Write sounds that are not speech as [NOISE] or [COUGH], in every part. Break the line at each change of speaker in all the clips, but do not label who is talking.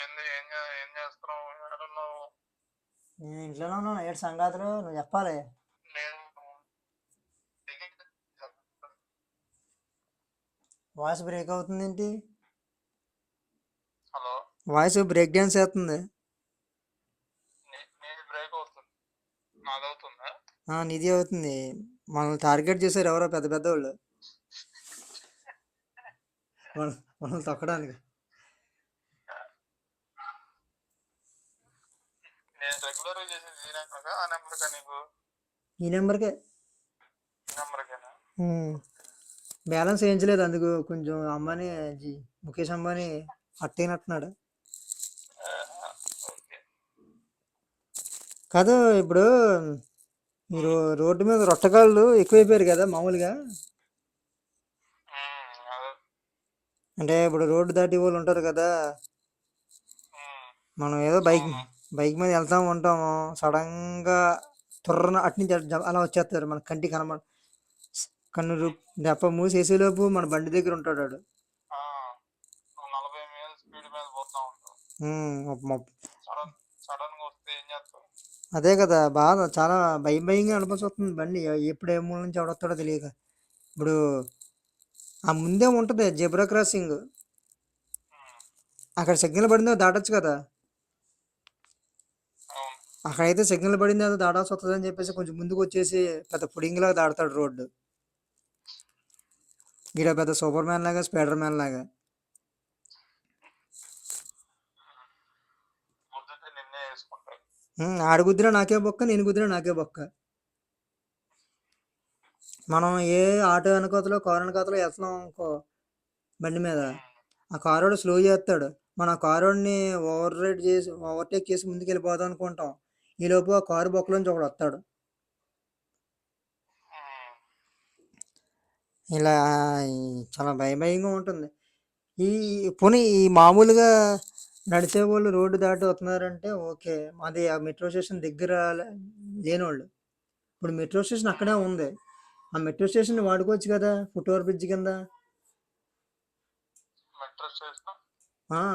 ఏంది? ఏం చే- ఏం చేస్తున్నావు? ఎక్కడున్నావు
నేను ఇంట్లోనే ఉన్నాను. ఏడు సంగతులు నువ్వు చెప్పాలి.
నేను
వాయిస్ బ్రేక్ అవుతుంది ఏంటి?
హలో?
వాయిస్ బ్రేక్ డ్యాన్స్
నీది బ్రేక్ అవుతుంది. నాది అవుతుందా?
నిధి అవుతుంది. మనల్ని టార్గెట్ చేశారు ఎవరో పెద్ద పెద్ద [LAUGHS] వాళ్ళు మన మనల్ని తొక్కడానికి
నేను రెగ్యులర్గా చేసేది ఈ నెంబర్ ఆ నెంబర్ కా నీకు
ఈ నెంబర్కే? బ్యాలెన్స్ వేయించలేదు అందుకు కొంచెం అంబానీ ముఖేష్ అంబానీ అట్టేనట్టున్నాడు కాదు ఇప్పుడు మీరు రోడ్డు మీద రొట్టగాళ్ళు ఎక్కువైపోయారు కదా మామూలుగా? అంటే ఇప్పుడు రోడ్డు దాటి వాళ్ళు ఉంటారు కదా. మనం ఏదో బైక్. బైక్ మీద వెళ్తా ఉంటాము. సడన్గా తుర్రన అటు నుంచి అటు జ- అలా వచ్చేస్తారు మన కంటి కనబడ కన్ను దెప్ప మూసేసేలోపు మన బండి దగ్గర ఉంటాడు. వాడు అదే కదా బాధ చాలా భయం భయంగా అనిపిస్తుంది బండి. ఎ- ఎప్పుడు ఏ మూల నుంచి ఎవడొస్తాడో తెలియక. ఇప్పుడు ఆ ముందే ఉంటుంది జెబ్రా క్రాసింగ్. అక్కడ సిగ్నల్ పడిందో దాటొచ్చు కదా. అక్కడైతే సిగ్నల్ పడింది అది దాటాల్సి వస్తుంది అని చెప్పేసి కొంచెం ముందుకు వచ్చేసి పెద్ద పుడింగిలాగా దాడతాడు రోడ్డు. ఈడ పెద్ద సూపర్ మ్యాన్ లాగా స్పైడర్ మ్యాన్ లాగా. ఆడు కుదిరా నాకే బొక్క నేను కుదిరా నాకే బొక్క. మనం ఏ ఆటో వెనకతలో కారు వెనకతలో వెళ్తున్నాం అనుకో బండి మీద. ఆ కారోడు స్లో చేస్తాడు. మన కారోడిని ఓవర్ రైడ్ చేసి ఓవర్టేక్ చేసి ముందుకు వెళ్ళిపోదాం అనుకుంటాం. ఈలోపు ఆ కారు బొక్కలోంచి ఒకడు వస్తాడు. ఇలా చాలా భయ భయంగా ఉంటుంది. ఈ పోనీ ఈ మామూలుగా నడిచే వాళ్ళు రోడ్డు దాటి వస్తున్నారంటే ఓకే. మాది ఆ మెట్రో స్టేషన్ దగ్గర లే- లేనోళ్ళు. ఇప్పుడు మెట్రో స్టేషన్ అక్కడే ఉంది. ఆ మెట్రో స్టేషన్ వాడుకోవచ్చు కదా ఫుట్ ఓవర్ బ్రిడ్జ్ కింద?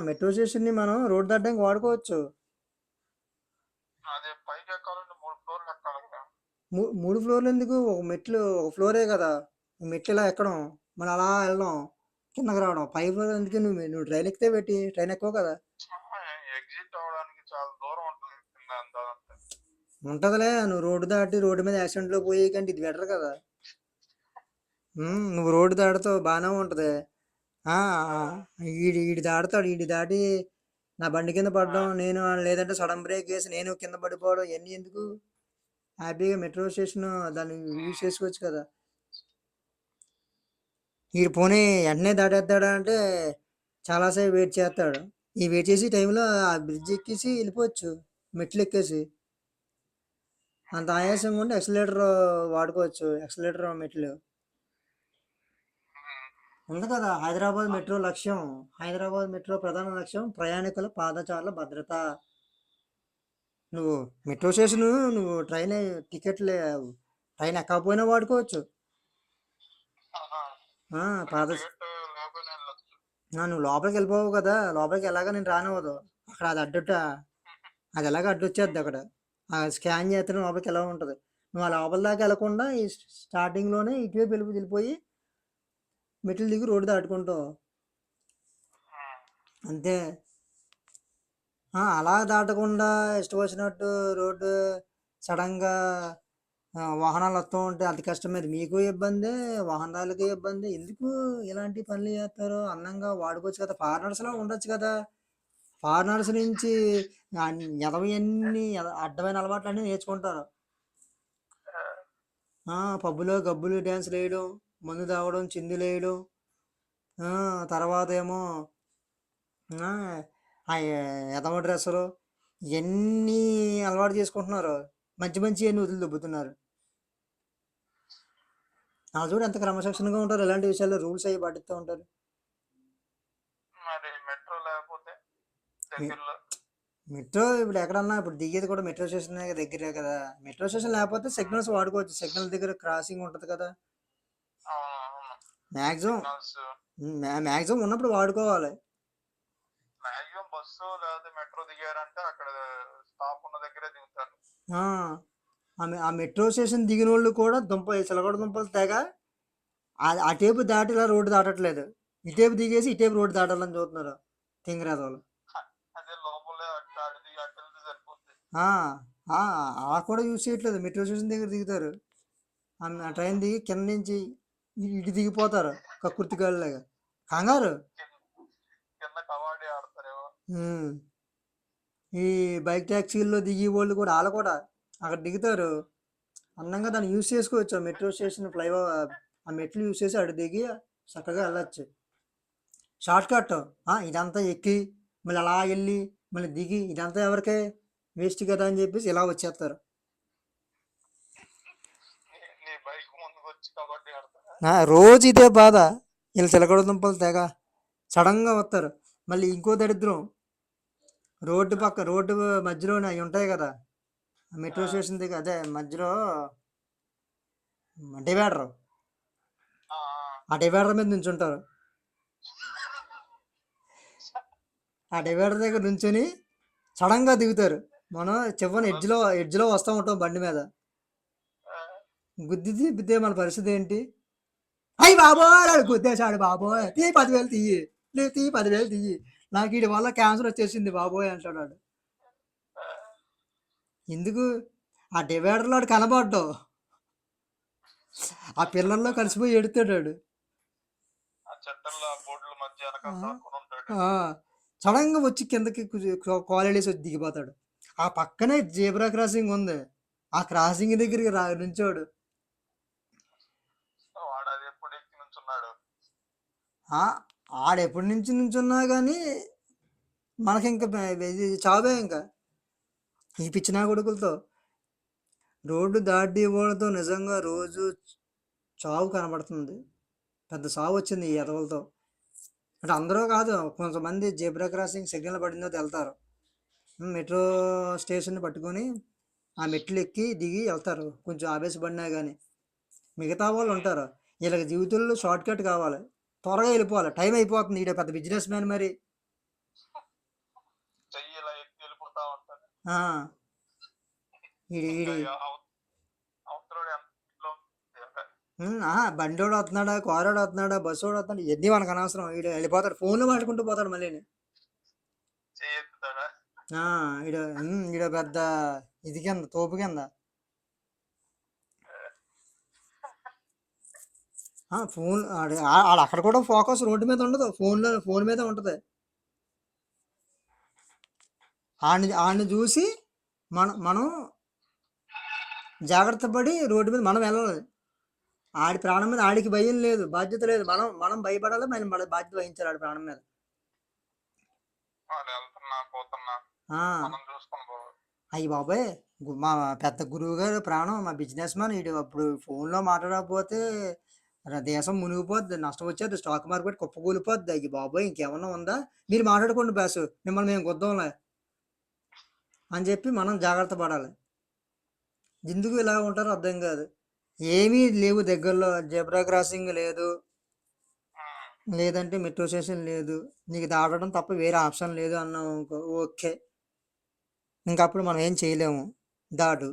Metro station?
మనం రోడ్ దాటడానికి వాడుకోవచ్చు
అదే పైకి ఎక్కాలంటే మూడు ఫ్లోర్లు ఎక్కాలి కదా
మూ- మూడు ఫ్లోర్లు ఎందుకు? ఒక మెట్లు ఒక ఫ్లోరే కదా. మెట్లు ఇలా ఎక్కడం? మళ్ళీ అలా వెళ్ళడం కిందకి రావడం. పై ఫ్లోర్ ఎందుకు నువ్వు నువ్వు ట్రైన్ ఎక్కితే పెట్టి ట్రైన్ ఎక్కువ కదా.
ఎగ్జిట్ అవడానికి చాలా దూరం ఉంటుంది కింద అంతా అంతా.
ఉంటదిలే నువ్వు రోడ్డు దాటి రోడ్డు మీద యాక్సిడెంట్లో పోయే కంటే ఇది బెటర్ కదా. ఉమ్, నువ్వు రోడ్డు దాటుతావు బాగానే ఉంటుంది. ఆ, ఆ, ఈడి ఈడి దాడతాడు ఈడి దాటి నా బండి కింద పడడం నేను లేదంటే సడన్ బ్రేక్ వేసి నేను కింద పడిపోవడం ఇవన్నీ ఎందుకు? హ్యాపీగా మెట్రో స్టేషన్ దాన్ని యూజ్ చేసుకోవచ్చు కదా. ఈడు పోనీ వెంటనే దాటేస్తాడా అంటే చాలాసేపు వెయిట్ చేస్తాడు. ఈ వెయిట్ చేసి టైంలో ఆ బ్రిడ్జ్ ఎక్కేసి వెళ్ళిపోవచ్చు. మెట్లు ఎక్కేసి. అంత ఆయాసంగా ఉంటే ఎక్సలేటర్ వాడుకోవచ్చు. ఎక్సలేటర్ మెట్లు. ఉంది కదా హైదరాబాద్ మెట్రో లక్ష్యం. హైదరాబాద్ మెట్రో ప్రధాన లక్ష్యం ప్రయాణికుల పాదచారుల భద్రత. నువ్వు మెట్రో స్టేషన్ నువ్వు ట్రైన్ టటికెట్లు ట్రైన్ ఎక్కకపోయినా వాడుకోవచ్చు. ఆ, నువ్వు లోపలికి వెళ్ళిపోవు కదా. లోపలికి ఎలాగ నేను రానివ్వదు. అక్కడ అది అడ్డుట [LAUGHS] అది ఎలాగ అడ్డు వచ్చేద్ది అక్కడ స్కాన్ చేస్తే లోపలికి ఎలా ఉంటుంది. నువ్వు ఆ లోపల దాకా వెళ్ళకుండా ఈ స్టార్టింగ్లోనే ఇటువైపు వెళ్ళి వెళ్ళిపోయి మెట్లు దిగి రోడ్డు దాటుకుంటావు. అంతే. ఆ, అలా దాటకుండా ఇష్టం వచ్చినట్టు రోడ్డు సడన్గా వాహనాలు వస్తూ ఉంటే అది కష్టమేది మీకు ఇబ్బంది? వాహనాలకి ఇబ్బంది? ఎందుకు ఇలాంటి పనులు చేస్తారు? అందంగా వాడుకోవచ్చు కదా. ఫారినర్స్లో ఉండొచ్చు కదా. ఫారినర్స్ నుంచి ఎదవన్నీ అడ్డమైన అలవాట్లు అన్నీ నేర్చుకుంటారు. ఆ, పబ్బులో గబ్బులు డ్యాన్సులు వేయడం మందు తాగడం చిందులేయడం. ఆ, తర్వాత ఏమో ఆ, ఆ ఎదవ డ్రెస్సులు ఇవన్నీ అలవాటు చేసుకుంటున్నారు మంచి మంచి అన్ని వదిలి దొబ్బుతున్నారు. ఆ చూడు ఎంత క్రమశిక్షణగా ఉంటారు ఇలాంటి విషయాల్లో రూల్స్ అవి పాటిస్తూ ఉంటారు?
మెట్రో
ఇప్పుడు ఎక్కడన్నా ఇప్పుడు దిగేది కూడా మెట్రో స్టేషన్ దగ్గరే కదా. మెట్రో స్టేషన్ లేకపోతే సిగ్నల్స్ వాడుకోవచ్చు సిగ్నల్ దగ్గర క్రాసింగ్ ఉంటుంది కదా. మ్యాక్సిమం మ్యాక్సిమం ఉన్నప్పుడు వాడుకోవాలి.
బస్సు లేకపోతే మెట్రో దిగారంటే అక్కడ స్టాప్ ఉన్న దగ్గరే దిగుతారు.
ఆ, మెట్రో స్టేషన్ దిగిన వాళ్ళు కూడా దుంప చిలకడ దుంపలు తెగ ఆ- టేపు దాటి ఇలా రోడ్డు దాటట్లేదు. ఇటేపు దిగేసి ఇటేపు రోడ్డు దాటాలని చూస్తున్నారు ఆ, ఆ, అలా కూడా యూజ్ చేయట్లేదు. మెట్రో స్టేషన్ దగ్గర దిగుతారు. ఆ ట్రైన్ దిగి కింద నుంచి ఇటు దిగిపోతారు. కక్కుర్తిగాళ్ళలాగా. కంగారు. ఈ బైక్ ట్యాక్సీల్లో దిగి వాళ్ళు కూడా వాళ్ళు కూడా అక్కడ దిగుతారు. అందంగా దాన్ని యూజ్ చేసుకోవచ్చు. ఆ మెట్రో స్టేషన్ ఫ్లైఓవర్ ఆ మెట్లు యూజ్ చేసి అక్కడ దిగి చక్కగా వెళ్ళచ్చు. Short cut. ఇదంతా ఎక్కి మళ్ళీ అలా వెళ్ళి మళ్ళీ దిగి ఇదంతా ఎవరికే వేస్ట్ కదా అని చెప్పేసి ఇలా వచ్చేస్తారు.
నీ- నీ బైక్ ముందుకు వచ్చి కబడ్డీ ఆడతారా
ఆ, రోజు ఇదే బాధ. వీళ్ళు చిలకడ దుంపలు తెగ సడన్గా వస్తారు. మళ్ళీ ఇంకో దరిద్రం. రోడ్డు పక్క రోడ్డు మధ్యలో అవి ఉంటాయి కదా. మెట్రో. స్టేషన్ దగ్గర అదే మధ్యలో డివైడర్.
ఆ,
డివైడర్ మీద నుంచుంటారు. ఆ డివైడర్ దగ్గర నుంచుని సడన్గా దిగుతారు. మనం చివరి ఎడ్జ్లో ఎడ్జ్లో వస్తూ ఉంటాం బండి మీద. గుద్ది తిప్పితే మన పరిస్థితి ఏంటి? అయ్యి బాబోయ్! గుద్దేశాడు బాబోయ్. తీ పదివేలు తీయి. లేదు తీ పదివేలు తీయి. నాకు వీడి వల్ల క్యాన్సర్ వచ్చేసింది బాబోయ్ అంటాడు వాడు. ఎందుకు? ఆ డివైడర్లో వాడు కనబడ్డావు ఆ పిల్లల్లో కలిసిపోయి ఎడుతాడు సడన్గా వచ్చి కిందకి కాలేడేసి వచ్చి దిగిపోతాడు. ఆ పక్కనే జేబ్రా క్రాసింగ్ ఉంది. ఆ క్రాసింగ్ దగ్గరికి రా నుంచోడు. ఆడెప్పటి నుంచి నుంచున్నా కానీ మనకి ఇంకా ఇది చావే ఇంకా. ఈ పిచ్చినా కొడుకులతో. రోడ్డు దాటి వాళ్ళతో నిజంగా రోజు చావు కనబడుతుంది. పెద్ద చావు వచ్చింది ఈ ఎదవలతో. అంటే అందరూ కాదు కొంతమంది జేబ్రా క్రాసింగ్ సిగ్నల్ పడిందో వెళ్తారు మెట్రో స్టేషన్ పట్టుకొని ఆ మెట్లు ఎక్కి దిగి వెళ్తారు కొంచెం ఆవేశపడినా కానీ మిగతా వాళ్ళు ఉంటారు వీళ్ళకి జీవితంలో షార్ట్కట్ కావాలి. త్వరగా వెళ్ళిపోవాలి. టైం అయిపోతుంది. ఈడ పెద్ద బిజినెస్ మ్యాన్ మరి. ఆ, బండోడు వస్తున్నాడా? కారోడు వస్తున్నాడా? బస్సోడు వస్తున్నాడు? ఎన్ని మనకు అనవసరం. ఈడు వెళ్ళిపోతాడు. ఫోన్లో మాట్లాడుకుంటూ పోతాడు మళ్ళీ ఈడ. ఈడ పెద్ద ఇది కింద తోపు కింద. ఆ, ఫోన్ ఆడ ఆ- ఆడ అక్కడ కూడా ఫోకస్ రోడ్డు మీద ఉండదు. ఫోన్లో ఫోన్ మీద ఉంటుంది. ఆడిని ఆడిని చూసి మనం మనం జాగ్రత్త పడి రోడ్డు మీద మనం వెళ్ళాలి. ఆడి ప్రాణం మీద ఆడికి భయం లేదు బాధ్యత లేదు. మనం మనం భయపడాలి మనం మన బాధ్యత వహించాలి ఆడి ప్రాణం మీద.
వాడు వెళ్తున్నా పోతున్నా.
ఆ,
మనం చూసుకొని పోవాలి.
అయ్యి బాబాయ్ గు- మా పెద్ద గురువు గారు ప్రాణం మా బిజినెస్ మ్యాన్ ఇటు అప్పుడు ఫోన్లో మాట్లాడకపోతే దేశం మునిగిపోద్ది నష్టం వచ్చేది స్టాక్ మార్కెట్ కుప్పకూలిపోద్ది. అయ్యి బాబోయ్ ఇంకేమన్నా ఉందా? మీరు మాట్లాడుకోండి బాసు మిమ్మల్ని మేము గుద్దాంలే అని చెప్పి మనం జాగ్రత్త పడాలి. ఎందుకు ఇలా ఉంటారో అర్థం కాదు. ఏమీ లేవు దగ్గరలో జెబ్రా క్రాసింగ్ లేదు. లేదంటే మెట్రో స్టేషన్ లేదు. నీకు దాటడం తప్ప వేరే ఆప్షన్ లేదు అన్నాం అనుకో ఓకే. ఇంకప్పుడు మనం ఏం చేయలేము. దాటు.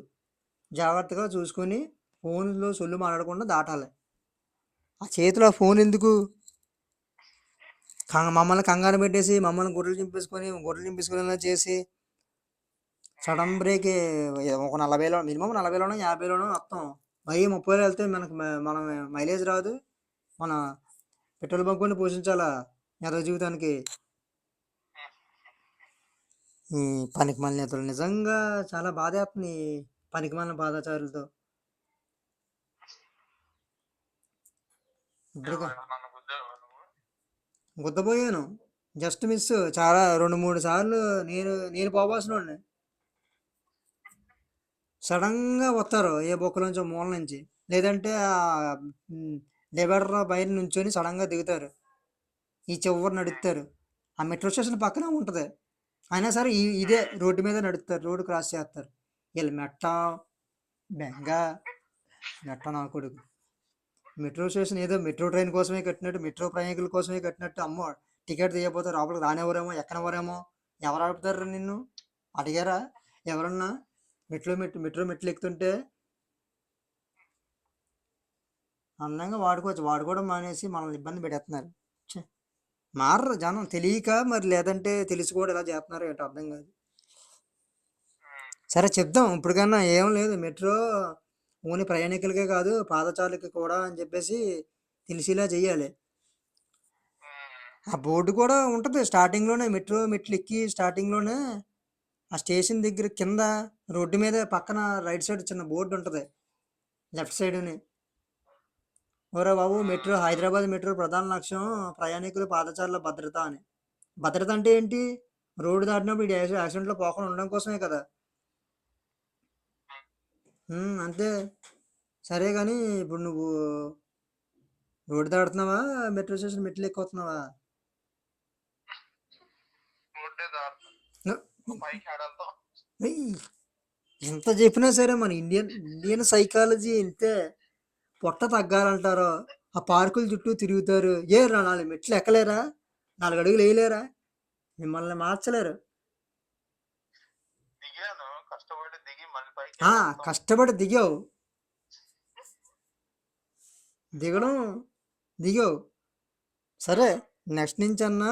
జాగ్రత్తగా చూసుకొని ఫోన్లో సొల్లు మాట్లాడకుండా దాటాలి. ఆ చేతిలో ఫోన్ ఎందుకు? మమ్మల్ని కంగారు పెట్టేసి మమ్మల్ని గొర్రెలు చింపేసుకొని గొర్రెలు చింపేసుకునేలా చేసి సడన్ బ్రేక్ ఒక నలభైలో మినిమం నలభైలోనో యాభైలోనో మొత్తం వెయ్యి ముప్పైలో వెళ్తే మనకు మనం మైలేజ్ రాదు. మన పెట్రోల్ బంకుని పోషించాలా ఎదో జీవితానికి? ఈ పనికి మళ్ళీ నేతలు నిజంగా చాలా బాధ వేస్తుంది పనికి మళ్ళీ బాధాచారులతో ఇప్పటికే
ఎవరైనా నన్ను గుద్దేవా నువ్వు
గుద్దపోయాను జస్ట్ మిస్ చాలా రెండు మూడు సార్లు నేను నేను పోవాల్సిన వాడిని. సడన్గా వస్తారు ఏ బొక్క నుంచో మూల నుంచి. లేదంటే ఆ డివైడర్ బయట నుంచొని సడన్గా దిగుతారు. ఈ చివరి నడుస్తారు ఆ మెట్రో స్టేషన్ పక్కనే ఉంటుంది. అయినా సరే ఇదే రోడ్డు మీద నడుస్తారు రోడ్డు క్రాస్ చేస్తారు. వీళ్ళు మెట్ట బెంగ మెట్ట నా కొడుకు. మెట్రో స్టేషన్ ఏదో మెట్రో ట్రైన్ కోసమే కట్టినట్టు మెట్రో ప్రయాణికుల కోసమే కట్టినట్టు అమ్మో టికెట్ తీయకపోతే లోపలికి రానివ్వరేమో ఎక్కనివ్వరేమో ఎవరు ఆపుతారు నిన్ను? అడిగారా? ఎవరన్నా మెట్లో మెట్టు మెట్రో మెట్లు ఎక్కుతుంటే అందంగా వాడుకోవచ్చు. వాడుకోవడం మానేసి మనల్ని ఇబ్బంది పెట్టేస్తున్నారు. ఛే, మారరు జనం. తెలియక మరి లేదంటే తెలిసి కూడా ఇలా చేస్తున్నారు ఏంటో అర్థం కాదు. సరే చెప్దాం. ఇప్పటికన్నా ఏం లేదు. మెట్రో ఓన్లీ ప్రయాణికులకే కాదు పాదచారులకి కూడా అని చెప్పేసి తెలిసేలా చెయ్యాలి. ఆ బోర్డు కూడా ఉంటుంది. స్టార్టింగ్లోనే మెట్రో మెట్లు ఎక్కి స్టార్టింగ్లోనే ఆ స్టేషన్ దగ్గర కింద రోడ్డు మీద పక్కన రైట్ సైడ్ చిన్న బోర్డు ఉంటుంది. లెఫ్ట్ సైడ్ని ఓరే బాబు మెట్రో హైదరాబాద్ మెట్రో ప్రధాన లక్ష్యం ప్రయాణికులు పాదచారుల భద్రత అని. భద్రత అంటే ఏంటి? రోడ్డు దాటినప్పుడు ఈ యాక్సిడెంట్లో పోకుండా ఉండడం కోసమే కదా. అంతే. సరే కానీ ఇప్పుడు నువ్వు రోడ్డు దాడుతున్నావా మెట్రో స్టేషన్ మెట్లు ఎక్కుతున్నావా ఎంత చెప్పినా సరే మన ఇండియన్ ఇండియన్ సైకాలజీ ఇంతే. పొట్ట తగ్గాలంటారు. ఆ పార్కుల చుట్టూ తిరుగుతారు. ఏ రా నాలుగు మెట్లు ఎక్కలేరా? నాలుగు అడుగులు వేయలేరా? మిమ్మల్ని మార్చలేరు
దిగాను కష్టపడి దిగి మళ్ళీ పైకి
ఆ,
ఆడతాం.
కష్టపడి దిగావు. దిగడం దిగావు. సరే నెక్స్ట్ నుంచి అన్నా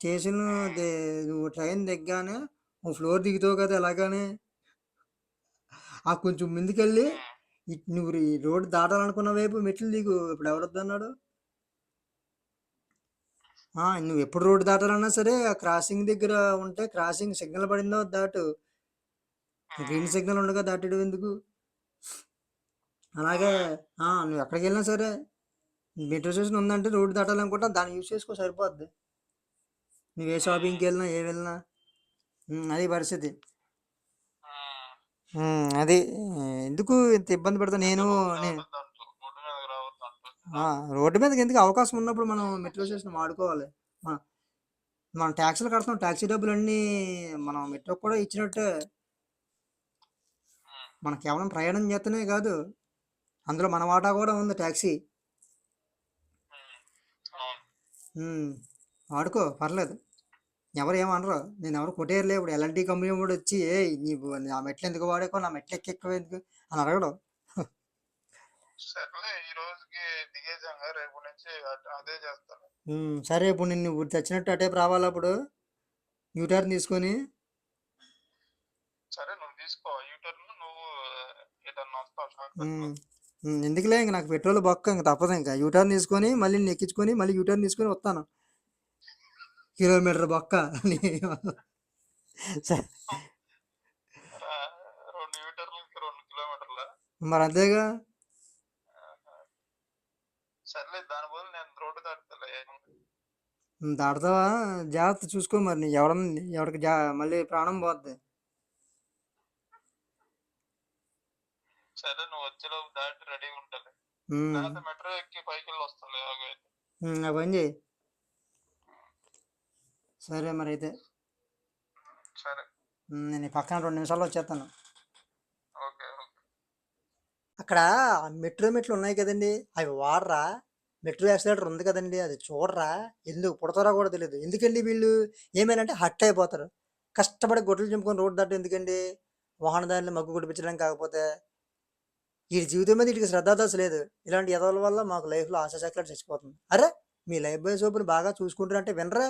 స్టేషన్ నువ్వు ట్రైన్ దిగ్గానే ఓ ఫ్లోర్ దిగుతావు కదా ఎలాగానే. ఆ కొంచెం ముందుకెళ్ళి నువ్వు ఈ రోడ్డు దాటాలనుకున్న వైపు మెట్లు దిగు ఇప్పుడు ఎవరొద్దన్నాడు? అన్నాడు నువ్వు ఎప్పుడు రోడ్డు దాటాలన్నా సరే ఆ క్రాసింగ్ దగ్గర ఉంటే క్రాసింగ్ సిగ్నల్ పడిందో దాటు. గ్రీన్ సిగ్నల్ ఉండగా దాటడం ఎందుకు? అలాగే నువ్వు ఎక్కడికి వెళ్ళినా సరే మెట్రో స్టేషన్ ఉందంటే రోడ్డు దాటాలనుకుంటా దాన్ని యూజ్ చేసుకో సరిపోద్ది. నువ్వు ఏ షాపింగ్కి వెళ్ళినా ఏ వెళ్ళినా అది పరిస్థితి. అది ఎందుకు ఇంత ఇబ్బంది పడతా? నేను
రోడ్డు మీదకి
ఎందుకు? అవకాశం ఉన్నప్పుడు మనం మెట్రో స్టేషన్ వాడుకోవాలి. మన- మనం ట్యాక్సీలు కడతాం ట్యాక్సీ డబ్బులు అన్నీ మనం మెట్రో కూడా ఇచ్చినట్టే. మనం కేవలం ప్రయాణం చేస్తేనే కాదు అందులో మన వాటా కూడా ఉంది ట్యాక్సీ వాడుకో పర్లేదు. ఎవరు ఏమనరు నేను ఎవరు కొట్టేయర్లే ఇప్పుడు ఎల్ఎన్టీ కంపెనీ కూడా వచ్చి ఏ నీవు నా మెట్లు ఎందుకు వాడుకో నా మెట్లు ఎక్కెక్కువ ఎందుకు అని అడగడం సరే ఇప్పుడు నిన్ను ఇప్పుడు తెచ్చినట్టు అటే రావాలి అప్పుడు యూటర్న్ తీసుకొని
సరే నువ్వు తీసుకో వస్తావు
ఎందుకులే ఇంక నాకు పెట్రోల్ బొక్క ఇంక తప్పదు ఇంకా. యూటర్న్ తీసుకొని మళ్ళీ నేను ఎక్కించుకొని మళ్ళీ యూటర్న్ తీసుకొని వస్తాను. కిలోమీటర్ బొక్క. మరి అంతేగా. దాటుతావా? జాగ్రత్త చూసుకో మరి ఎవడన్నా ఎవరికి జా మళ్ళీ ప్రాణం పోద్ది.
సరే నువ్వు వచ్చేలోపు దాటి లేకపోతే మెట్రో ఎక్కి పైకి వెళ్ళి
పని చేయి. సరే మరి అయితే.
సరే.
నేను పక్కన రెండు నిమిషాల్లో వచ్చేస్తాను. అక్కడ మెట్రో మెట్లు ఉన్నాయి కదండి. అవి వాడరా? మెట్రో యాక్సిలేటర్ ఉంది కదండి. అది చూడరా? ఎందుకు పుడతారో కూడా తెలియదు ఎందుకండి వీళ్ళు? ఏమైనా హట్ అయిపోతారు. కష్టపడి గొడ్డలు చింపుకొని రోడ్డు దాటి ఎందుకండి? వాహనదారులు మగ్గు కుడిపించడం కాకపోతే ఈ జీవితం మీద వీటికి శ్రద్ధాదాస లేదు. ఇలాంటి ఎదవల వల్ల మాకు లైఫ్లో ఆశ చక్కలు చచ్చిపోతుంది. అరే మీ లైఫ్ బాయ్ సోపుని బాగా చూసుకుంటారంటే వినరా?